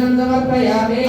समर्पयामि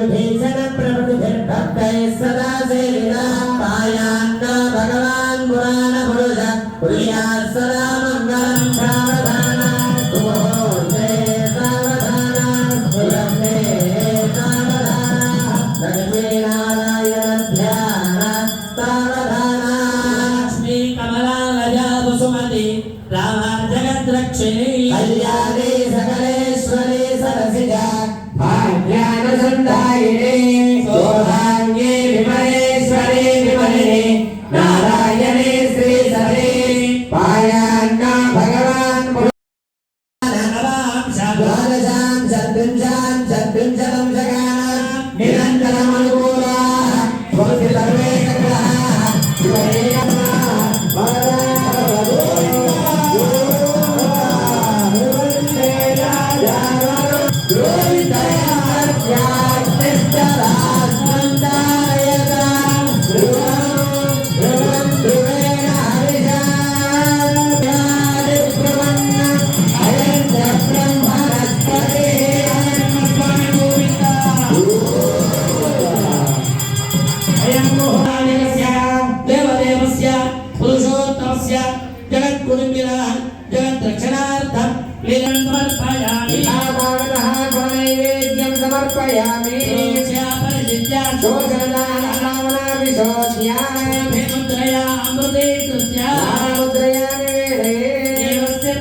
Sarpe, Sarpe, దేవదేవస్య పురుషోత్తమస్య జగద్గురుమిర జగద్రక్షణార్థం సమర్పయామి నైవేద్యం సమర్పయామి ముద్రయా అమృతే కృత్య దేవస్య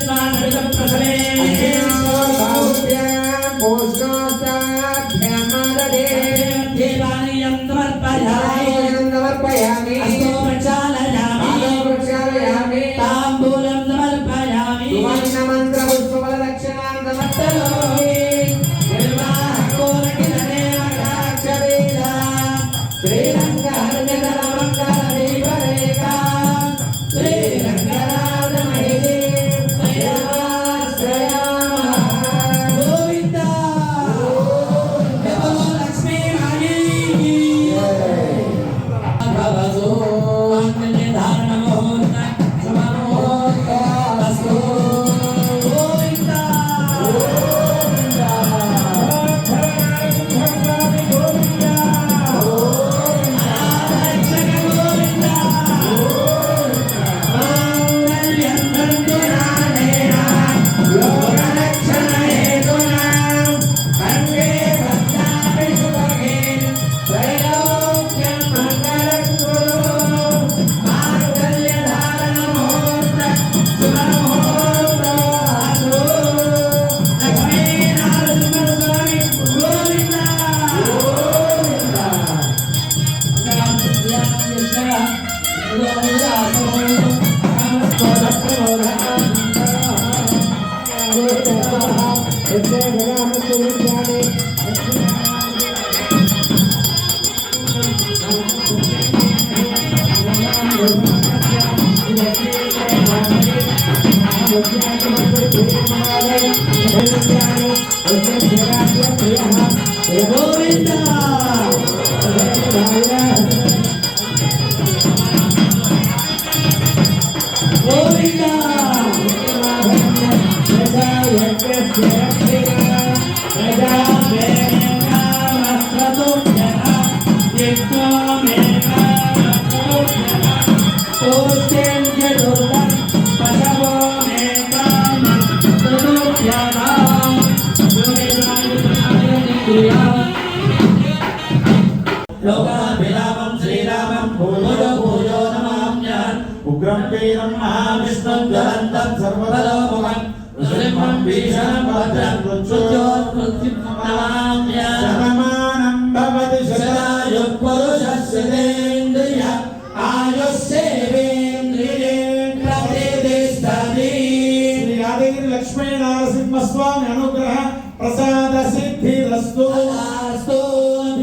Florida. లోకాభిలాపం శ్రీరామం భూములో భూయో నమామ్య ఉగ్రం వీరం మహావిష్ణం జ్వలంతం సర్వదలో నృసింహం భీషణం భద్రం శతమానం భవతి శతాయు పురుషస్యేంద్రియ ఆయుష్యేంద్రియే ప్రతిష్టతి శ్రీ యాదగిరి లక్ష్మీ అనుగ్రహ ప్రసాద సిద్ధిరస్తు తదాస్తు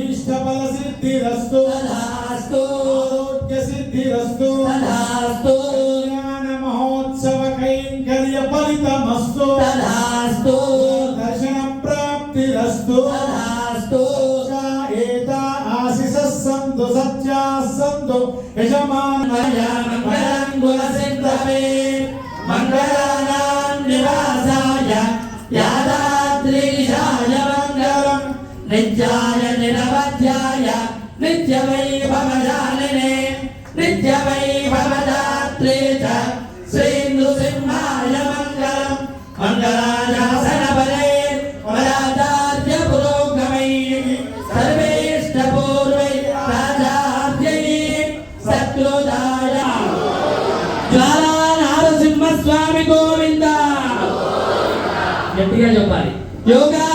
ఇష్టఫల సిద్ధిరస్తు తదాస్తు తదాస్తు దర్శన ప్రాప్తిరస్తు తదాస్తు ఏత ఆశిష సంతు సత్యా సంతు. యజమాన మంగళం గుణసిద్ధవే మంగళానాం నివాసాయ. యాదాద్రీశాయ మంగళం. నిత్యాయ నిరవధ్యాయ నిత్యవైభవశాలినే నిత్యవైభవదాత్రే చ. శ్రీ నృసింహాయ మంగళం పురోగమై రాజార్యై జ్వాలా గోవింద. గట్టిగా చెప్పాలి. యోగా